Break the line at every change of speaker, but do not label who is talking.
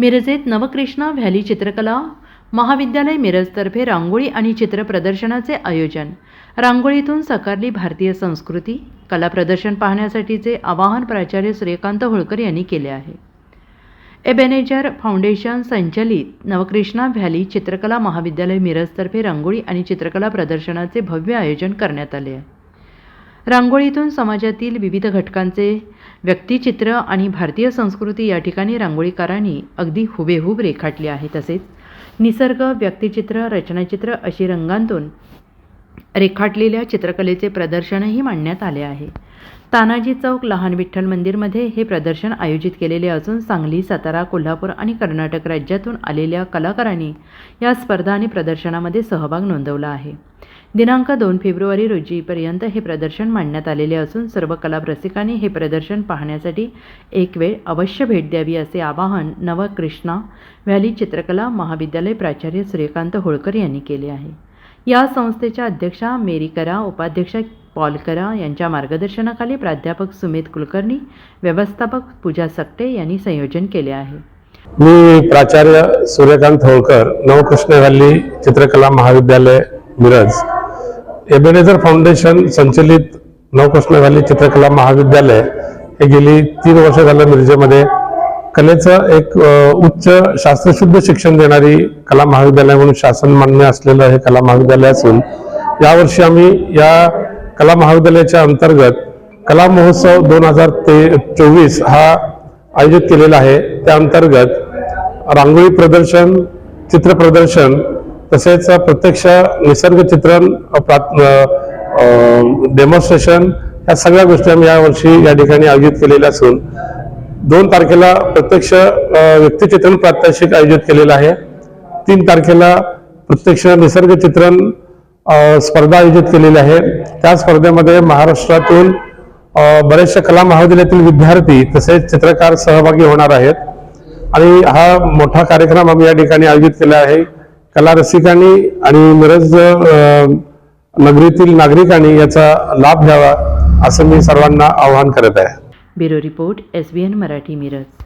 मिरजेत Navkrishna valley चित्रकला महाविद्यालय मिरजतर्फे रांगोळी आणि चित्र प्रदर्शनाचे आयोजन. रांगोळीतून साकारली भारतीय संस्कृती कला प्रदर्शन पाहण्यासाठीचे आवाहन प्राचार्य सूर्यकांत होळकर यांनी केले आहे. एबेनेजर फाउंडेशन संचलित नवकृष्णा व्हॅली चित्रकला महाविद्यालय मिरजतर्फे रांगोळी आणि चित्रकला प्रदर्शनाचे भव्य आयोजन करण्यात आले आहे. रांगोळीतून समाजातील विविध घटकांचे व्यक्तिचित्र आणि भारतीय संस्कृती या ठिकाणी रांगोळीकारांनी अगदी हुबेहूब रेखाटली आहे. तसेच निसर्ग व्यक्तिचित्र रचनाचित्र अशी रंगांतून रेखाटलेल्या चित्रकलेचे प्रदर्शनही मांडण्यात आले आहे. तानाजी चौक लहान विठ्ठल मंदिरमध्ये हे प्रदर्शन आयोजित केलेले असून सांगली सातारा कोल्हापूर आणि कर्नाटक राज्यातून आलेल्या कलाकारांनी या स्पर्धा आणि प्रदर्शनामध्ये सहभाग नोंदवला आहे. दिनांक दोन फेब्रुवारी रोजीपर्यंत हे प्रदर्शन मांडण्यात आलेले असून सर्व कला रसिकांनी हे प्रदर्शन पाहण्यासाठी एक वेळ अवश्य भेट द्यावी असे आवाहन नवकृष्णा व्हॅली चित्रकला महाविद्यालय प्राचार्य सूर्यकांत होळकर यांनी केले आहे. या संस्थेच्या अध्यक्षा मेरी करा उपाध्यक्ष पॉलकरा यांच्या मार्गदर्शनाखाली प्राध्यापक सुमित कुलकर्णी व्यवस्थापक पूजा सकटे यांनी संयोजन केले आहे.
मी प्राचार्य सूर्यकांत होळकर नवकृष्ण व्हॅली चित्रकला महाविद्यालय मिरज एबेनेझर फाउंडेशन संचलित नवकृष्ण व्हॅली चित्रकला महाविद्यालय हे गेली तीन वर्ष झालं मिरजेमध्ये. कलेचं एक उच्च शास्त्रशुद्ध शिक्षण देणारी कला महाविद्यालय म्हणून शासन मान्य असलेलं हे कला महाविद्यालय असून यावर्षी आम्ही या कला महाविद्यालयाच्या अंतर्गत कला महोत्सव दोन हजार ते चोवीस हा आयोजित केलेला आहे. त्या अंतर्गत रांगोळी प्रदर्शन चित्र प्रदर्शन तसेच प्रत्यक्ष निसर्ग चित्रण डेमॉन्स्ट्रेशन या सगळ्या गोष्टी आम्ही यावर्षी या ठिकाणी आयोजित केलेल्या असून दोन तारखेला प्रत्यक्ष व्यक्तिचित्रण प्रात्यक्षिक आयोजित केलेलं आहे. तीन तारखेला प्रत्यक्ष निसर्ग चित्रण स्पर्धा आयोजित केलेली आहे. त्या स्पर्धेमध्ये महाराष्ट्रातील बरेचशा कला महाविद्यालयातील विद्यार्थी तसेच चित्रकार सहभागी होणार आहेत. आणि हा मोठा कार्यक्रम आम्ही या ठिकाणी आयोजित केला आहे. कला रसिकांनी आणि मिरज नगरीतील नागरिकांनी याचा लाभ घ्यावा असं मी सर्वांना आवाहन करत आहे.
Bureau report S Marathi Miraj.